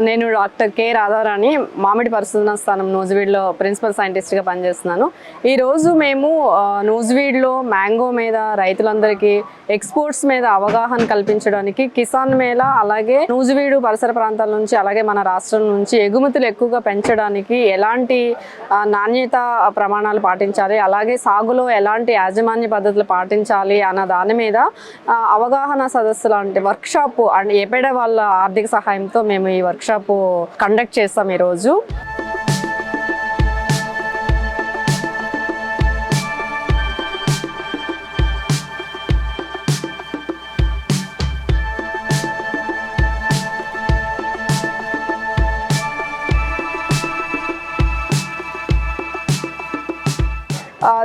నేను doctor K Radharani మామిడి పరిశోధన స్థానం నూజివీడ్లో ప్రిన్సిపల్ సైంటిస్ట్గా పనిచేస్తున్నాను. ఈరోజు మేము నూజివీడ్లో మ్యాంగో మీద రైతులందరికీ ఎక్స్పోర్ట్స్ మీద అవగాహన కల్పించడానికి కిసాన్ మేళా అలాగే నూజివీడు పరిసర ప్రాంతాల నుంచి అలాగే మన రాష్ట్రం నుంచి ఎగుమతులు ఎక్కువగా పెంచడానికి ఎలాంటి నాణ్యత ప్రమాణాలు పాటించాలి అలాగే సాగులో ఎలాంటి యాజమాన్య పద్ధతులు పాటించాలి అన్న దాని మీద అవగాహన సదస్సు లాంటి వర్క్షాప్ అండ్ ఎపెడ వాళ్ళ ఆర్థిక సహాయంతో మేము ఈ వర్క్ వర్క్షాప్ కండక్ట్ చేస్తాం ఈరోజు.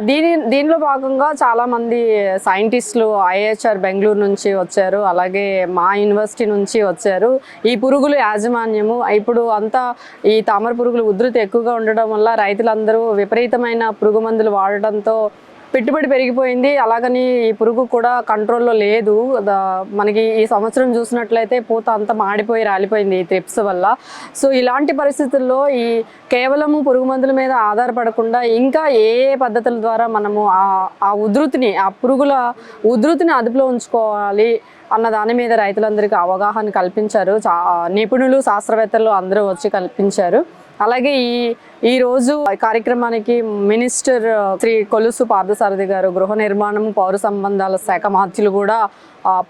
దీని దీనిలో భాగంగా చాలా మంది సైంటిస్టులు ఐహెచ్ఆర్ బెంగళూరు నుంచి వచ్చారు అలాగే మా యూనివర్సిటీ నుంచి వచ్చారు. ఈ పురుగులు యాజమాన్యము. ఇప్పుడు అంతా ఈ తామర పురుగులు ఉధృతి ఎక్కువగా ఉండడం వల్ల రైతులందరూ విపరీతమైన పురుగు మందులు వాడటంతో పెట్టుబడి పెరిగిపోయింది. అలాగని ఈ పురుగు కూడా కంట్రోల్లో లేదు. మనకి ఈ సంవత్సరం చూసినట్లయితే పూత అంతా మాడిపోయి రాలిపోయింది ఈ త్రిప్స్ వల్ల. సో ఇలాంటి పరిస్థితుల్లో ఈ కేవలము పురుగు మందుల మీద ఆధారపడకుండా ఇంకా ఏ ఏ పద్ధతుల ద్వారా మనము ఆ ఆ ఉధృతిని ఆ పురుగుల ఉధృతిని అదుపులో ఉంచుకోవాలి అన్న దాని మీద రైతులందరికీ అవగాహన కల్పించారు. నిపుణులు శాస్త్రవేత్తలు అందరూ వచ్చి కల్పించారు. అలాగే ఈ ఈ రోజు కార్యక్రమానికి మినిస్టర్ శ్రీ కొలుసు పార్థసారథి గారు గృహ నిర్మాణం పౌర సంబంధాల శాఖ మంత్రులు కూడా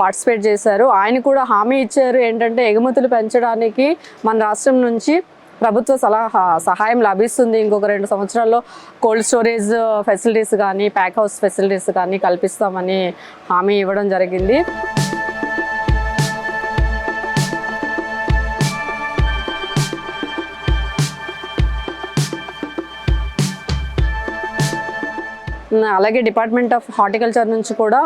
పార్టిసిపేట్ చేశారు. ఆయన కూడా హామీ ఇచ్చారు ఏంటంటే ఎగుమతులు పెంచడానికి మన రాష్ట్రం నుంచి ప్రభుత్వ సలహా సహాయం లభిస్తుంది. ఇంకొక రెండు సంవత్సరాల్లో కోల్డ్ స్టోరేజ్ ఫెసిలిటీస్ కానీ ప్యాక్ హౌస్ ఫెసిలిటీస్ కానీ కల్పిస్తామని హామీ ఇవ్వడం జరిగింది. అలాగే డిపార్ట్మెంట్ ఆఫ్ హార్టికల్చర్ నుంచి కూడా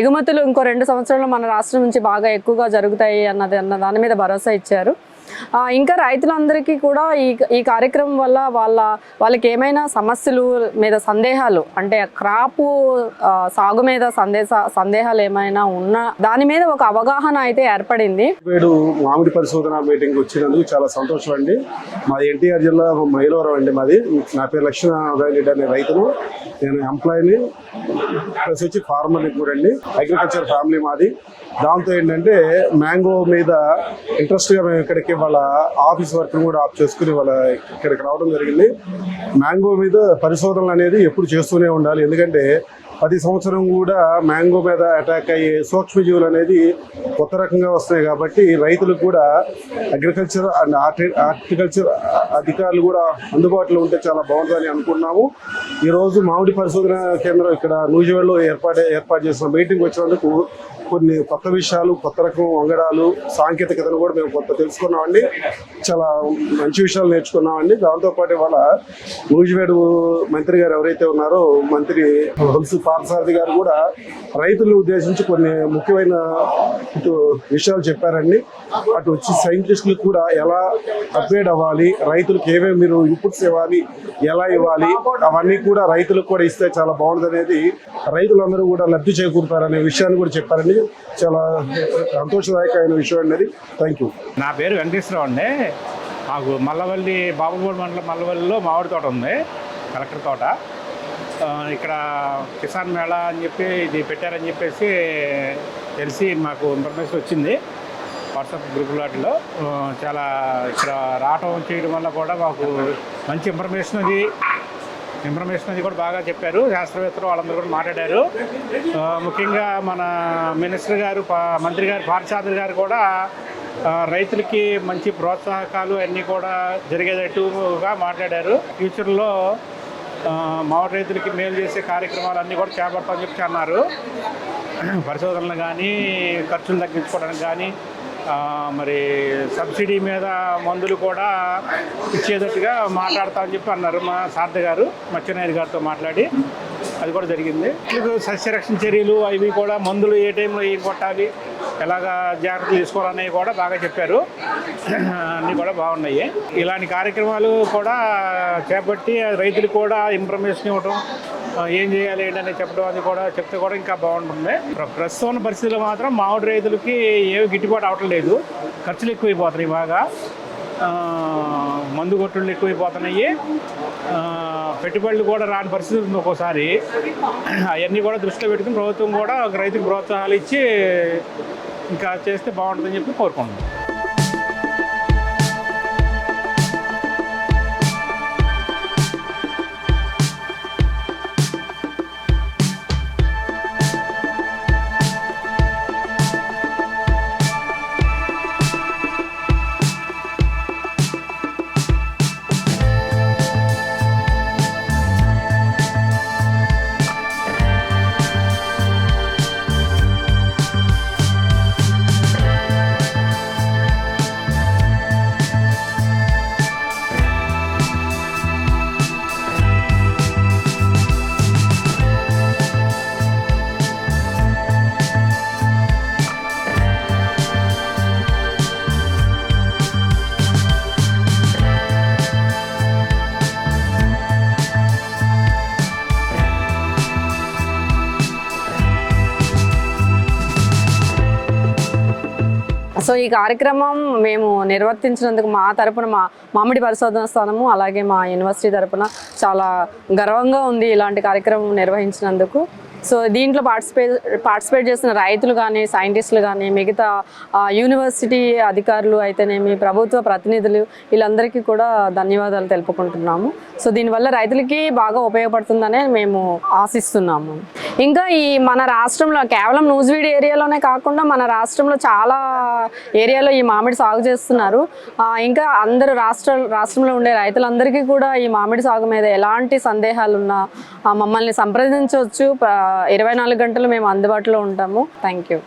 ఎగుమతులు ఇంకో రెండు సంవత్సరాల్లో మన రాష్ట్రం నుంచి బాగా ఎక్కువగా జరుగుతాయి అన్నది అన్న దాని మీద భరోసా ఇచ్చారు. ఇంకా రైతులందరికీ కూడా ఈ ఈ కార్యక్రమం వల్ల వాళ్ళ వాళ్ళకి ఏమైనా సమస్యలు మీద సందేహాలు అంటే క్రాపు సాగు మీద సందేశ సందేహాలు ఏమైనా ఉన్నా దాని మీద ఒక అవగాహన అయితే ఏర్పడింది. వీడు మామిడి పరిశోధన మీటింగ్ వచ్చినందుకు చాలా సంతోషం అండి. మాది ఎన్టీఆర్ జిల్లా మైలవరం అండి మాది. నా పేరు లక్ష్మీనారాయణ రెడ్డి అనే రైతును. నేను ఎంప్లాయీని ప్లస్ వచ్చి ఫార్మర్ని కూడా అండి అగ్రికల్చర్ ఫ్యామిలీ మాది. దాంతో ఏంటంటే మ్యాంగో మీద ఇంట్రెస్ట్గా మేము ఇక్కడికి వాళ్ళ ఆఫీస్ వర్క్ కూడా ఆఫ్ చేసుకుని వాళ్ళ ఇక్కడికి రావడం జరిగింది. మ్యాంగో మీద పరిశోధనలు అనేది ఎప్పుడు చేస్తూనే ఉండాలి. ఎందుకంటే ప్రతి సంవత్సరం కూడా మ్యాంగో మీద అటాక్ అయ్యే సూక్ష్మజీవులు అనేది కొత్త రకంగా వస్తున్నాయి కాబట్టి రైతులకు కూడా అగ్రికల్చర్ అండ్ ఆర్టి హార్టికల్చర్ అధికారులు కూడా అందుబాటులో ఉంటే చాలా బాగుంటుందని అనుకున్నాము. ఈరోజు మామిడి పరిశోధన కేంద్రం ఇక్కడ నూజివేడ్లో ఏర్పాటు ఏర్పాటు చేసిన మీటింగ్ వచ్చినందుకు కొన్ని కొత్త విషయాలు కొత్త రకం వంగడాలు సాంకేతికతను కూడా మేము కొత్త తెలుసుకున్నామండి. చాలా మంచి విషయాలు నేర్చుకున్నామండి. దాంతోపాటు ఇవాళ నూజివేడు మంత్రి గారు ఎవరైతే ఉన్నారో మంత్రి హుల్సు పార్థసారథి గారు కూడా రైతులను ఉద్దేశించి కొన్ని ముఖ్యమైన ఇటు విషయాలు చెప్పారండి. అటు వచ్చి సైంటిస్టులకు కూడా ఎలా అప్గ్రేడ్ అవ్వాలి రైతులకు ఏమేమి మీరు ఇన్పుట్స్ ఇవ్వాలి ఎలా ఇవ్వాలి అవన్నీ కూడా రైతులకు కూడా ఇస్తే చాలా బాగుంటుంది అనేది రైతులందరూ కూడా లబ్ధి చేకూరుతారనే విషయాన్ని కూడా చెప్పారండి. చాలా సంతోషదాయకమైన విషయం అనేది థ్యాంక్ యూ నా పేరు వెంకటేశ్వరరావు అండి. మాకు మల్లవల్లి బాబుగూడ మండలం మల్లవల్లిలో మామిడి తోట ఉంది కలెక్టర్ తోట. ఇక్కడ కిసాన్ మేళా అని చెప్పి ఇది పెట్టారని చెప్పేసి తెలిసి మాకు ఇన్ఫర్మేషన్ వచ్చింది. వాట్సాప్ గ్రూప్ వాటిలో. చాలా ఇక్కడ రావటం చేయడం వల్ల కూడా మాకు మంచి ఇన్ఫర్మేషన్ అది. ఇన్ఫర్మేషన్ అది కూడా బాగా చెప్పారు. శాస్త్రవేత్తలు వాళ్ళందరూ కూడా మాట్లాడారు. ముఖ్యంగా మన మినిస్టర్ గారు పా- మంత్రి గారు పారిశాద్రి గారు కూడా రైతులకి మంచి ప్రోత్సాహకాలు అన్నీ కూడా జరిగేటట్టుగా మాట్లాడారు. ఫ్యూచర్లో మామిడి రైతులకి మేలు చేసే కార్యక్రమాలు అన్నీ కూడా చేపడతామని చెప్పి అన్నారు. పరిశోధనలు కానీ ఖర్చులు తగ్గించుకోవడానికి కానీ మరి సబ్సిడీ మీద మందులు కూడా ఇచ్చేటట్టుగా మాట్లాడతామని చెప్పి అన్నారు మా సారథి గారు మత్స్యనాయుడు గారితో మాట్లాడి. అది కూడా జరిగింది. సస్యరక్షణ చర్యలు అవి కూడా మందులు ఏ టైంలో ఏం కొట్టాలి ఎలాగా జాగ్రత్తలు తీసుకోవాలనేవి కూడా బాగా చెప్పారు. అన్నీ కూడా బాగున్నాయి. ఇలాంటి కార్యక్రమాలు కూడా చేపట్టి రైతులు కూడా ఇన్ఫర్మేషన్ ఇవ్వడం ఏం చేయాలి ఏంటని చెప్పడం అది కూడా చెప్తే కూడా ఇంకా బాగుంటుంది. ప్ర- ప్రస్తుతం ఉన్న పరిస్థితుల్లో మాత్రం మామిడి రైతులకి ఏమి గిట్టుబాటు అవటం లేదు. ఖర్చులు ఎక్కువైపోతున్నాయి బాగా. మందు కొట్టుళ్ళు ఎక్కువైపోతున్నాయి. పెట్టుబడులు కూడా రాని పరిస్థితి ఉంది ఒక్కోసారి. అవన్నీ కూడా దృష్టిలో పెట్టుకుని ప్రభుత్వం కూడా ఒక రైతుకు ప్రోత్సాహాలు ఇచ్చి ఇంకా చేస్తే బాగుంటుందని చెప్పి కోరుకుంటున్నాను సో ఈ కార్యక్రమం మేము నిర్వర్తించినందుకు మా తరపున మా మామిడి పరిశోధన స్థానము అలాగే మా యూనివర్సిటీ తరపున చాలా గర్వంగా ఉంది ఇలాంటి కార్యక్రమం నిర్వహించినందుకు. సో దీంట్లో పార్టిసిపేట్ పార్టిసిపేట్ చేసిన రైతులు కానీ సైంటిస్టులు కానీ మిగతా యూనివర్సిటీ అధికారులు అయితేనేమి ప్రభుత్వ ప్రతినిధులు వీళ్ళందరికీ కూడా ధన్యవాదాలు తెలుపుకుంటున్నాము. సో దీనివల్ల రైతులకి బాగా ఉపయోగపడుతుందనే మేము ఆశిస్తున్నాము. ఇంకా ఈ మన రాష్ట్రంలో కేవలం నూజివీడ్ ఏరియాలోనే కాకుండా మన రాష్ట్రంలో చాలా ఏరియాలో ఈ మామిడి సాగు చేస్తున్నారు. ఇంకా అందరు రాష్ట్ర రాష్ట్రంలో ఉండే రైతులందరికీ కూడా ఈ మామిడి సాగు మీద ఎలాంటి సందేహాలు ఉన్నా ఆ, మమ్మల్ని సంప్రదించవచ్చు. ఇరవై నాలుగు గంటలు మేము అందుబాటులో ఉంటాము. Thank you